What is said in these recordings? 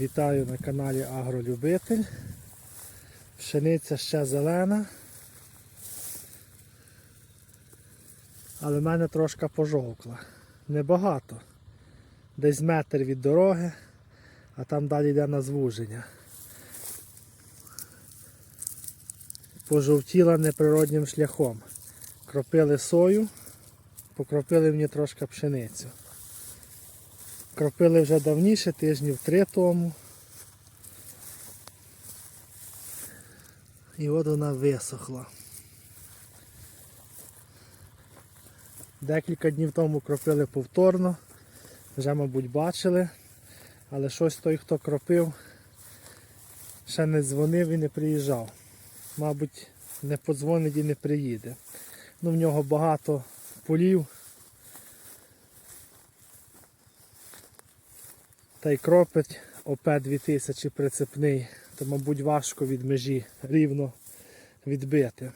Вітаю на каналі Агролюбитель. Пшениця ще зелена. Але в мене трошки пожовкла. Небагато. Десь метр від дороги, а там далі йде на звуження. Пожовтіла неприроднім шляхом. Кропили сою, покропили мені трошки пшеницю. Кропили вже давніше, тижнів три тому. І от вона висохла. Декілька днів тому кропили повторно, вже, мабуть, бачили, але щось той, хто кропив, ще не дзвонив і не приїжджав. Мабуть, не подзвонить і не приїде. Ну, в нього багато полів. Та й кропить ОП 2000 прицепний, то, мабуть, важко від межі рівно відбити.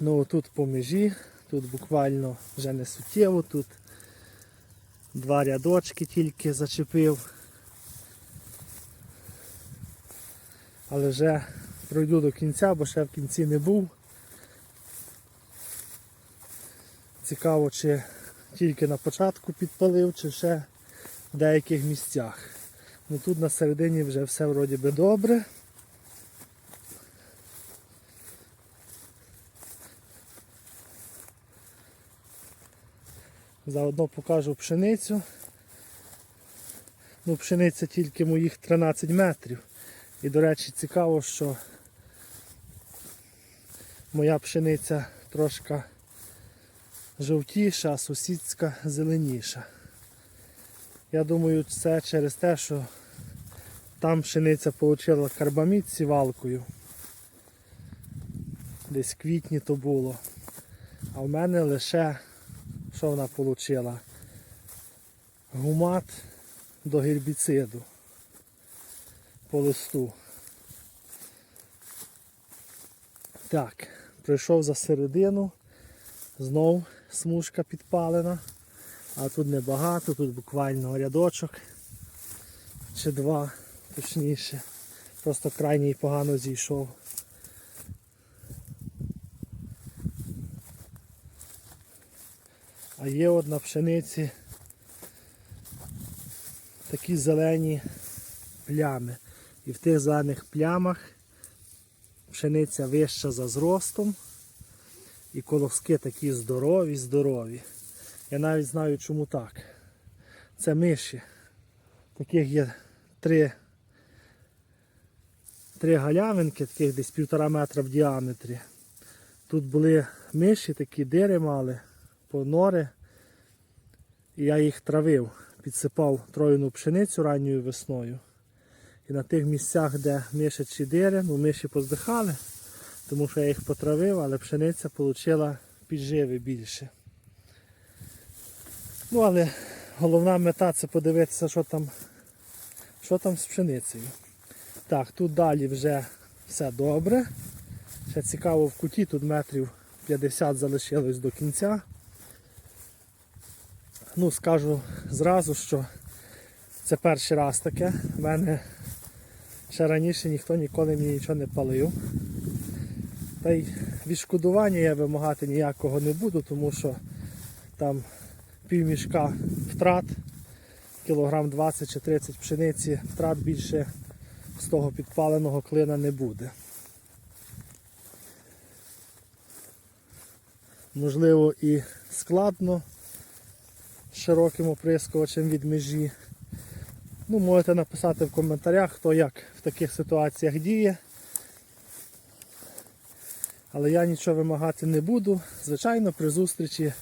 Ну тут по межі, тут буквально вже не суттєво, тут два рядочки тільки зачепив. Але вже пройду до кінця, бо ще в кінці не був. Цікаво, чи тільки на початку підпалив, чи ще в деяких місцях. Ну тут на середині вже все вроді би добре. Заодно покажу пшеницю. Ну, пшениця тільки моїх 13 метрів. І, до речі, цікаво, що моя пшениця трошки жовтіша, а сусідська зеленіша. Я думаю, це через те, що там пшениця отримала карбамід сівалкою. Десь квітні то було. А в мене лише що вона отримала? Гумат до гербіциду по листу. Так, прийшов за середину, знов смужка підпалена, а тут небагато, тут буквально рядочок чи два, точніше. Просто крайній погано зійшов. А є от на пшениці такі зелені плями. І в тих зелених плямах пшениця вища за зростом. І колоски такі здорові, здорові. Я навіть знаю чому так. Це миші. Таких є три, три галявинки, таких десь півтора метра в діаметрі. Тут були миші, такі дири мали, по нори. І я їх травив, підсипав троєну пшеницю ранньою весною. І на тих місцях, де мишачі дири, ну миші поздихали, тому що я їх потравив, але пшениця отримала підживи більше. Ну, але головна мета це подивитися, що там, що там з пшеницею. Так, тут далі вже все добре. Ще цікаво в куті, тут метрів 50 залишилось до кінця. Ну, скажу зразу, що це перший раз таке. В мене ще раніше ніхто ніколи мені нічого не палив. Та й відшкодування я вимагати ніякого не буду, тому що там півмішка втрат, кілограм 20 чи 30 пшениці, втрат більше з того підпаленого клина не буде. Можливо і складно широким оприскувачем від межі. Ну, можете написати в коментарях, хто як в таких ситуаціях діє. Але я нічого вимагати не буду. Звичайно, при зустрічі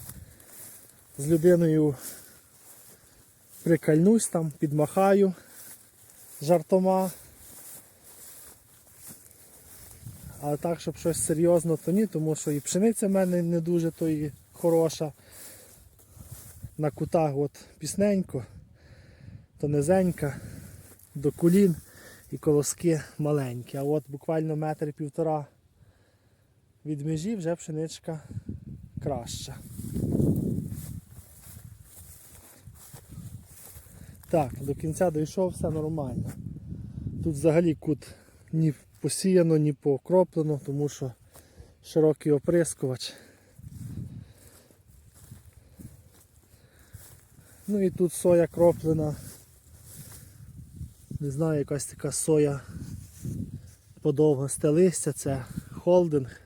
з людиною прикальнусь там, підмахаю жартома. Але так, щоб щось серйозно, то ні, тому що і пшениця в мене не дуже то і хороша. На кутах от пісненько, то низенька, до колін і колоски маленькі. А от буквально метр півтора від межі вже пшеничка краща. Так, до кінця дійшов, все нормально. Тут взагалі кут ні посіяно, ні покроплено, тому що широкий оприскувач. Ну і тут соя кроплена. Не знаю, якась така соя подовгосте листя, це холдинг.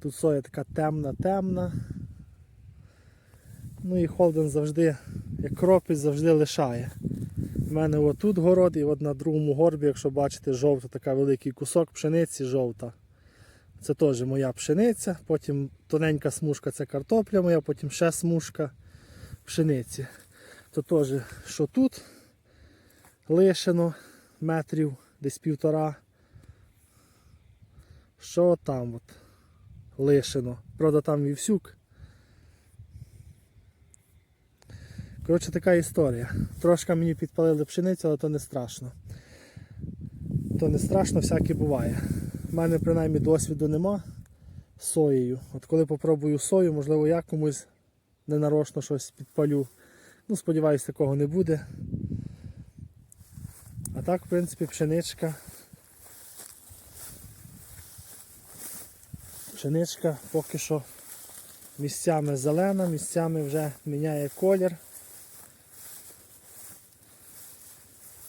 Тут соя така темна-темна. Ну і холдинг завжди, як кропить, завжди лишає. У мене отут город і от на другому горбі, якщо бачите, жовта, така великий кусок пшениці жовта. Це теж моя пшениця, потім тоненька смужка це картопля моя, потім ще смужка пшениці. То теж, що тут лишено метрів десь півтора. Що там от лишено. Правда, там вівсюк. Коротше, така історія. Трошки мені підпалили пшеницю, але то не страшно. То не страшно, всяке буває. У мене принаймні досвіду нема з соєю. От коли попробую сою, можливо, я комусь ненарочно щось підпалю. Ну, сподіваюсь, такого не буде. А так, в принципі, пшеничка. Пшеничка поки що місцями зелена, місцями вже міняє колір.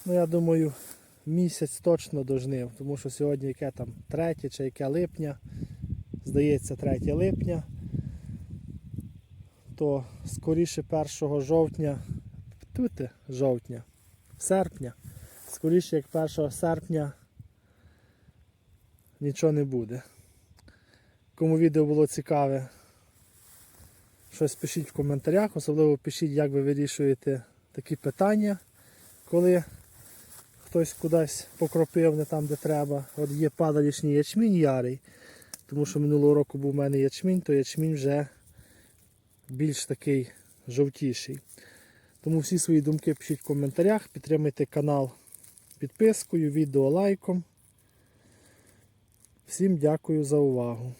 Ну, я думаю, місяць точно до жнив, тому що сьогодні яке там 3 чи яке липня, здається 3 липня, то скоріше 1 жовтня, тут жовтня, серпня, скоріше як 1 серпня нічого не буде. Кому відео було цікаве, щось пишіть в коментарях, особливо пишіть, як ви вирішуєте такі питання, коли хтось кудись покропив не там, де треба. От є падалішній ячмінь ярий, тому що минулого року був у мене ячмінь, то ячмінь вже більш такий жовтіший. Тому всі свої думки пишіть в коментарях, підтримайте канал підпискою, відео лайком. Всім дякую за увагу.